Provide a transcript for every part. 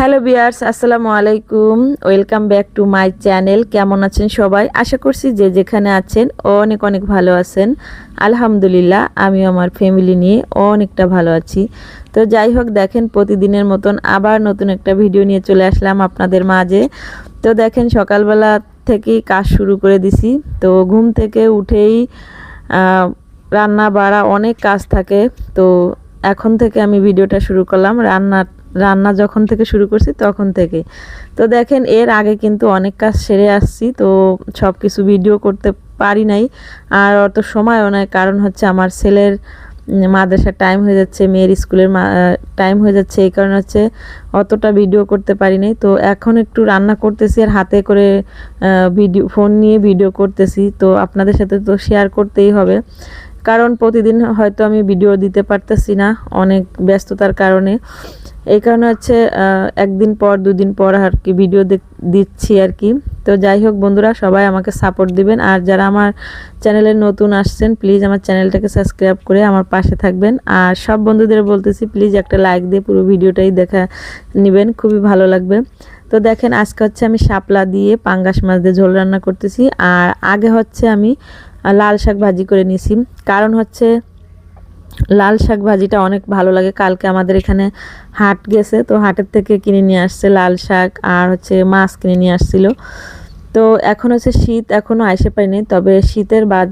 Hello বিয়ার্স আসসালামু আলাইকুম। Welcome back to my channel. কেমন আছেন সবাই? আশা করছি যে যেখানে আছেন অনেক অনেক ভালো আছেন। আলহামদুলিল্লাহ আমি আমার ফ্যামিলি নিয়ে অনেকটা ভালো আছি। তো যাই হোক, দেখেন প্রতিদিনের মতন আবার নতুন একটা ভিডিও নিয়ে চলে আসলাম আপনাদের মাঝে। তো দেখেন, সকালবেলা থেকেই কাজ শুরু করে দিছি। তো ঘুম থেকে উঠেই রান্না বাড়া অনেক কাজ থাকে। তো এখন থেকে আমি ভিডিওটা শুরু করলাম। রান্না রান্না যখন থেকে শুরু করছি তখন থেকে। তো দেখেন, এর আগে কিন্তু অনেক কাজ সেরে আসছি, তো সব কিছু ভিডিও করতে পারি নাই। আর অত সময়ও নয় কারণ হচ্ছে আমার ছেলের মাদ্রাসার টাইম হয়ে যাচ্ছে, মেয়ের স্কুলের টাইম হয়ে যাচ্ছে, এই কারণে হচ্ছে অতটা ভিডিও করতে পারি নাই। তো এখন একটু রান্না করতেছি আর হাতে করে ভিডিও ফোন নিয়ে ভিডিও করতেছি, তো আপনাদের সাথে তো শেয়ার করতেই হবে। কারণ প্রতিদিন হয়তো আমি ভিডিও দিতে পারতেছি না অনেক ব্যস্ততার কারণে। এই কারণে হচ্ছে একদিন পর, দুদিন পর আর কি ভিডিও দিচ্ছি আর কি। তো যাই হোক বন্ধুরা, সবাই আমাকে সাপোর্ট দিবেন। আর যারা আমার চ্যানেলে নতুন আসছেন প্লিজ আমার চ্যানেলটাকে সাবস্ক্রাইব করে আমার পাশে থাকবেন। আর সব বন্ধুদের বলতেছি প্লিজ একটা লাইক দিয়ে পুরো ভিডিওটাই দেখা নেবেন, খুবই ভালো লাগবে। তো দেখেন, আজকে হচ্ছে আমি শাপলা দিয়ে পাঙ্গাস মাছ দিয়ে ঝোল রান্না করতেছি। আর আগে হচ্ছে আমি লাল শাক ভাজি করে নিয়েছি কারণ হচ্ছে লাল শাক ভাজিটা অনেক ভালো লাগে। কালকে আমাদের এখানে হাট গেছে, তো হাটের থেকে কিনে নিয়ে আসছে লাল শাক আর হচ্ছে মাছ কিনে নিয়ে আসছিল। তো এখন হচ্ছে শীত এখনও আসে পায়নি তবে শীতের বাজ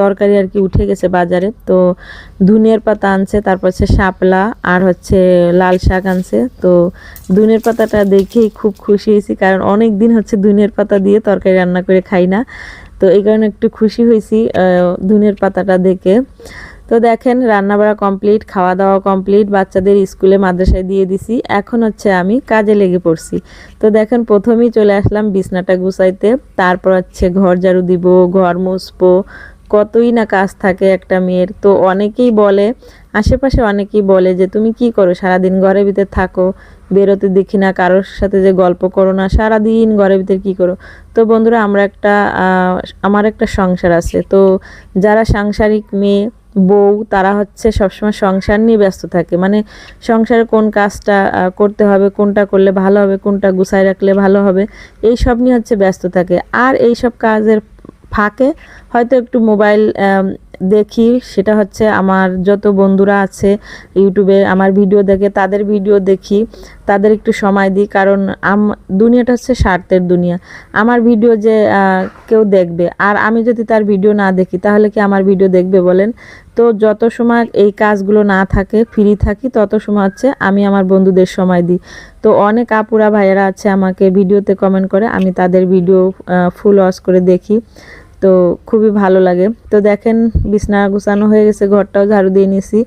তরকারি আর কি উঠে গেছে বাজারে। তো ধুনের পাতা আনছে, তারপর হচ্ছে শাপলা আর হচ্ছে লাল শাক আনছে। তো ধুনের পাতাটা দেখেই খুব খুশি হয়েছি, কারণ অনেক দিন হচ্ছে ধুনের পাতা দিয়ে তরকারি রান্না করে খাই না। তো এই কারণে একটু খুশি হয়েছি ধুনের পাতাটা দেখে। তো দেখেন, রান্নাবাড়া কমপ্লিট খাওয়া দাওয়া কমপ্লিট বাচ্চাদের স্কুলে মাদ্রাসায় দিয়ে দিছি। এখন হচ্ছে আমি কাজে লেগে পড়ছি। তো দেখেন, প্রথমেই চলে আসলাম বিছনাটা গুছাইতে। তারপর হচ্ছে ঘর ঝাড়ু দিব, ঘর মুছবো। কতই না কাজ থাকে একটা মেয়ের। তো অনেকেই বলে, আশেপাশে অনেকেই বলে যে, তুমি কি করো? সারাদিন ঘরের ভিতরে থাকো। বেরোতে দেখি না, কারোর সাথে যে গল্প করো না, সারাদিন ঘরের ভিতরে কী করো? তো বন্ধুরা, আমরা একটা আমার একটা সংসার আছে। তো যারা সাংসারিক মেয়ে, বউ, তারা হচ্ছে সবসময় সংসার নিয়ে ব্যস্ত থাকে। মানে সংসারে কোন কাজটা করতে হবে, কোনটা করলে ভালো হবে, কোনটা গুছায় রাখলে ভালো হবে, এই সব নিয়ে হচ্ছে ব্যস্ত থাকে। আর এই সব কাজের ফাঁকে হয়তো একটু মোবাইল দেখি, সেটা হচ্ছে আমার যত বন্ধুরা আছে ইউটিউবে আমার ভিডিও দেখে তাদের ভিডিও দেখি, তাদের একটু সময় দিই, কারণ আম, দুনিয়াটা হচ্ছে স্বার্থের দুনিয়া। আমার ভিডিও যে কেউ দেখবে, আর আমি যদি তার ভিডিও না দেখি, তাহলে কি আমার ভিডিও দেখবে বলেন? তো যত সময় এই কাজগুলো না থাকে, ফ্রি থাকি, তত সময় হচ্ছে আমি আমার বন্ধুদের সময় দিই। তো অনেক আপুরা ভাইয়েরা আছে আমাকে ভিডিওতে কমেন্ট করে, আমি তাদের ভিডিও ফুল ওয়াশ করে দেখি। তো খুবই ভালো লাগে। তো দেখেন বিছনা গুছানো হয়ে গেছে, ঘরটাও ঝাড়ু দিয়ে নিছি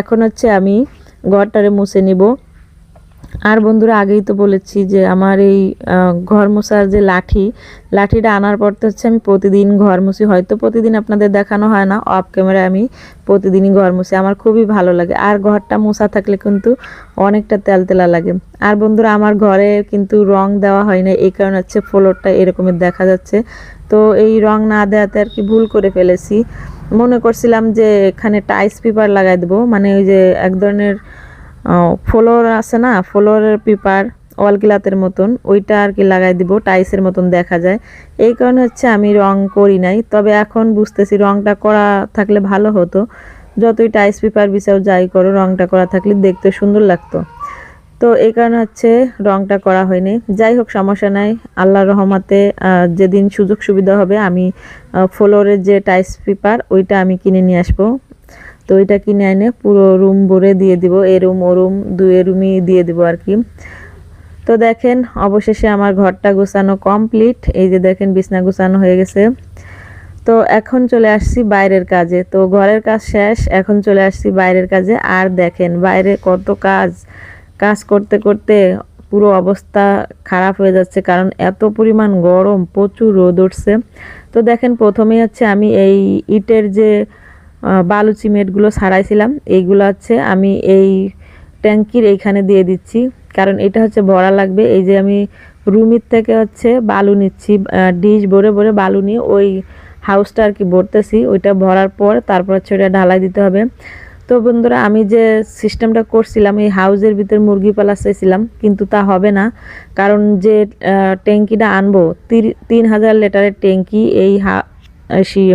এখন হচ্ছে আমি ঘরটারে মুছে নিব। আর বন্ধুরা আগেই তো বলেছি যে আমার এই ঘর মোছার যে লাঠি, লাঠিটা আনার পর তো হচ্ছে আমি প্রতিদিন ঘর মুছি হয়তো প্রতিদিন আপনাদের দেখানো হয় না অফ ক্যামেরায় আমি প্রতিদিনই ঘর মুছি আমার খুবই ভালো লাগে। আর ঘরটা মোছা থাকলে কিন্তু অনেকটা তেলতেলা লাগে। আর বন্ধুরা আমার ঘরে কিন্তু রং দেওয়া হয় না, এই কারণে হচ্ছে ফ্লোরটা এরকমের দেখা যাচ্ছে। তো এই রং না দেওয়াতে আর কি ভুল করে ফেলেছি। মনে করছিলাম যে এখানে টাইস পেপার লাগাই দেবো। মানে ওই যে এক ধরনের ফ্লোর আছে না? ফ্লোরের পেপার ওয়াল গ্লাতের মতন। ওইটা আর কি লাগাই দিব, টাইসের মতন দেখা যায়। এই কারণে হচ্ছে আমি রং করি নাই। তবে এখন বুঝতেছি রংটা করা থাকলে ভালো হতো। যতই টাইস, পেপার বিছাও যাই করো, রংটা করা থাকলে দেখতে সুন্দর লাগতো। তো এই কারণে হচ্ছে রংটা করা হয়নি। যাই হোক, সমস্যা নাই। আল্লাহ রহমাতে যেদিন সুযোগ সুবিধা হবে, আমি ফ্লোরের যে টাইস, পেপার, ওইটা আমি কিনে নিয়ে আসব। তো ওইটা কিনে এনে পুরো রুম ভরে দিয়ে দিব, এ রুম, ও রুম, দুয়ে রুমই দিয়ে দিব আর কি। তো দেখেন, অবশেষে আমার ঘরটা গোছানো কমপ্লিট। এই যে দেখেন, বিছনা গোছানো হয়ে গেছে। তো এখন চলে আসছি বাইরের কাজে। তো ঘরের কাজ শেষ, এখন চলে আসছি বাইরের কাজে। আর দেখেন, বাইরে কত কাজ। কাজ করতে করতে পুরো অবস্থা খারাপ হয়ে যাচ্ছে, কারণ এত পরিমাণ গরম, প্রচুর রোদ উঠছে। তো দেখেন, প্রথমেই হচ্ছে আমি এই ইটের যে আহ, বালু সিমেন্টগুলো ছাড়াইছিলাম এইগুলো হচ্ছে আমি এই ট্যাঙ্কির এইখানে দিয়ে দিচ্ছি। কারণ এটা হচ্ছে ভরা লাগবে। এই যে আমি রুমির থেকে হচ্ছে বালু নিচ্ছি ডিশ ভরে ভরে বালু নিয়ে ওই হাউসটা আর কি ভরতেছি। ওইটা ভরার পর তারপর হচ্ছে ওটা ঢালাই দিতে হবে। তো বন্ধুরা আমি যে সিস্টেমটা করছিলাম এই হাউজের ভিতর মুরগি পালা চাইছিলাম কিন্তু তা হবে না। কারণ যে ট্যাঙ্কিটা আনব তিন হাজার লিটারের ট্যাঙ্কি এই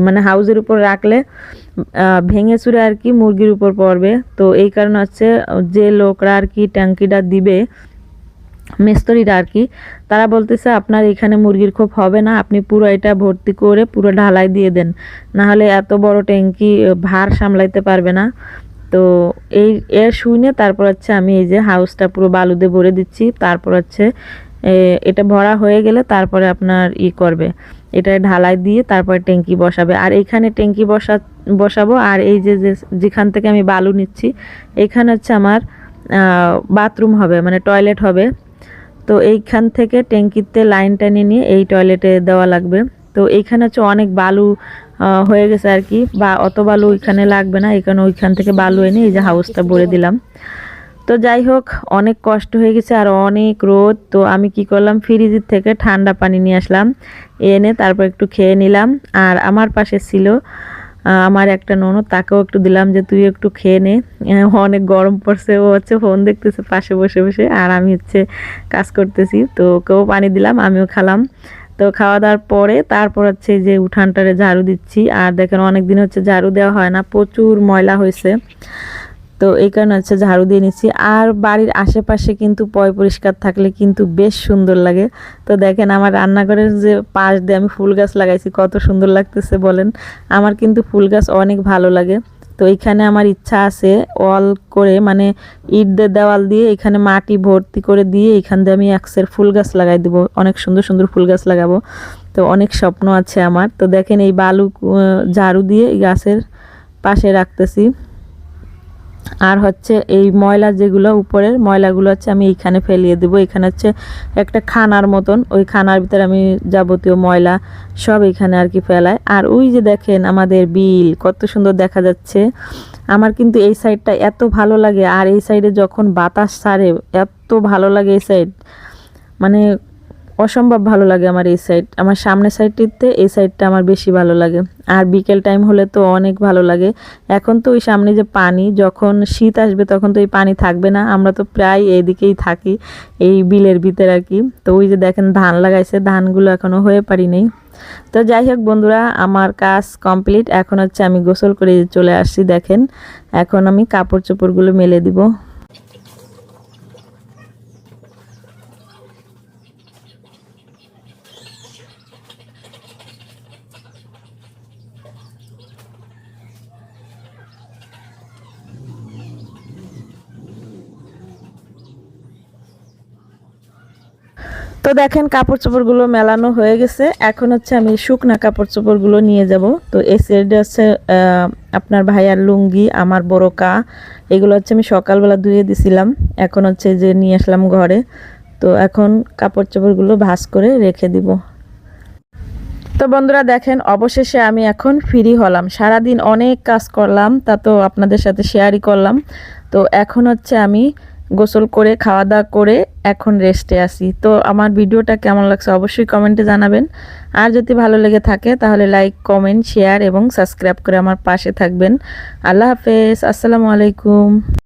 মানে হাউজের উপর রাখলে ভেঙে চুরে আর কি মুরগির উপর পড়বে। তো এই কারণে হচ্ছে যে লোকরা আর কি ট্যাঙ্কিটা দিবে, মিস্ত্রিরা আর কি, তারা বলতেছে আপনার এখানে মুরগির খোপ হবে না, আপনি পুরো এটা ভর্তি করে পুরো ঢালাই দিয়ে দেন। না হলে এত বড় ট্যাঙ্কি ভার সামলাইতে পারবে না। তো এই, এর শুনে তারপর হচ্ছে আমি এই যে হাউসটা পুরো বালু দিয়ে ভরে দিচ্ছি, তারপর হচ্ছে এটা ভরা হয়ে গেলে তারপরে আপনার ই করবে। এটা ঢালাই দিয়ে তারপরে ট্যাঙ্কি বসাবে। আর এখানে ট্যাঙ্কি বসা বসাবো। আর এই যে যেখান থেকে আমি বালু নিচ্ছি, এখানে হচ্ছে আমার বাথরুম হবে মানে টয়লেট হবে। তো এইখান থেকে ট্যাঙ্কিতে লাইন টেনে নিয়ে এই টয়লেটে দেওয়া লাগবে। তো এইখানে হচ্ছে অনেক বালু হয়ে গেছে আর কি, বা অত বালু ওইখানে লাগবে না, এখানে ওইখান থেকে বালু এনে এই যে হাউসটা ভরে দিলাম। তো যাই হোক, অনেক কষ্ট হয়ে গেছে আর অনেক রোদ। তো আমি কি করলাম, ফ্রিজের থেকে ঠান্ডা পানি নিয়ে আসলাম, এনে তারপর একটু খেয়ে নিলাম। আর আমার পাশে ছিল আমার একটা ননদ, তাকেও একটু দিলাম যে তুই একটু খেয়ে নে। অনেক গরম পড়ছে, ও হচ্ছে ফোন দেখতেছে পাশে বসে বসে, আর আমি হচ্ছে কাজ করতেছি। তো ওকেও পানি দিলাম, আমিও খেলাম। তো খাওয়া দাওয়ার পরে তারপর হচ্ছে যে উঠানটারে ঝাড়ু দিচ্ছি। আর দেখেন অনেক দিন হচ্ছে ঝাড়ু দেওয়া হয় না, প্রচুর ময়লা হয়েছে। তো এই কারণে হচ্ছে ঝাড়ু দিয়ে নিচ্ছি। আর বাড়ির আশেপাশে কিন্তু পয় পরিষ্কার থাকলে কিন্তু বেশ সুন্দর লাগে। তো দেখেন আমার রান্নাঘরের যে পাশ দিয়ে আমি ফুল গাছ লাগাইছি, কত সুন্দর লাগতেছে বলেন। আমার কিন্তু ফুল গাছ অনেক ভালো লাগে। তো এখানে আমার ইচ্ছা আছে অল করে মানে ইট দিয়ে দেওয়াল দিয়ে এখানে মাটি ভর্তি করে দিয়ে এখান দিয়ে আমি একসের ফুল গাছ লাগাই দেবো। অনেক সুন্দর সুন্দর ফুল গাছ লাগাবো। তো অনেক স্বপ্ন আছে আমার। তো দেখেন এই বালু ঝাড়ু দিয়ে গাছের পাশে রাখতেছি। আর হচ্ছে এই ময়লা যেগুলো উপরের ময়লাগুলো হচ্ছে আমি এইখানে ফেলিয়ে দেবো। এখানে হচ্ছে একটা খানার মতন। ওই খানার ভিতরে আমি যাবতীয় ময়লা সব এখানে আর কি ফেলায় আর ওই যে দেখেন আমাদের বিল, কত সুন্দর দেখা যাচ্ছে। আমার কিন্তু এই সাইডটা এত ভালো লাগে। আর এই সাইডে যখন বাতাস সারে এত ভালো লাগে এই সাইড। মানে অসম্ভব ভালো লাগে আমার এই সাইড আমার সামনের সাইডটিতে এই সাইডটা আমার বেশি ভালো লাগে। আর বিকেল টাইম হলে তো অনেক ভালো লাগে। এখন তো ওই সামনে যে পানি, যখন শীত আসবে তখন তো এই পানি থাকবে না। আমরা তো প্রায় এইদিকেই থাকি, এই বিলের ভিতরে আর কি। তো ওই যে দেখেন ধান লাগাইছে, ধানগুলো এখনও হয়ে পারি নেই। তো যাই হোক বন্ধুরা, আমার কাজ কমপ্লিট এখন হচ্ছে আমি গোসল করে চলে আসছি, দেখেন। এখন আমি কাপড় চোপড়গুলো মেলে দিব। তো দেখেন কাপড় চোপড়গুলো মেলানো হয়ে গেছে। এখন হচ্ছে আমি শুকনা কাপড় চোপড়গুলো নিয়ে যাব। তো এই সাইডে হচ্ছে আপনার ভাইয়ার লুঙ্গি, আমার বড় কা, এগুলো হচ্ছে আমি সকালবেলা ধুয়ে দিছিলাম। এখন হচ্ছে যে নিয়ে আসলাম ঘরে। তো এখন কাপড় চোপড়গুলো ভাঁজ করে রেখে দিব। তো বন্ধুরা দেখেন, অবশেষে আমি এখন ফ্রি হলাম। সারাদিন অনেক কাজ করলাম, তা তো আপনাদের সাথে শেয়ারই করলাম। তো এখন হচ্ছে আমি গোসল করে খাওয়া দাওয়া করে এখন রেস্টে আসি তো আমার ভিডিওটা কেমন লাগছে অবশ্যই কমেন্টে জানাবেন। আর যদি ভালো লেগে থাকে তাহলে লাইক কমেন্ট শেয়ার এবং সাবস্ক্রাইব করে আমার পাশে থাকবেন। আল্লাহ হাফেজ, আসসালামু আলাইকুম।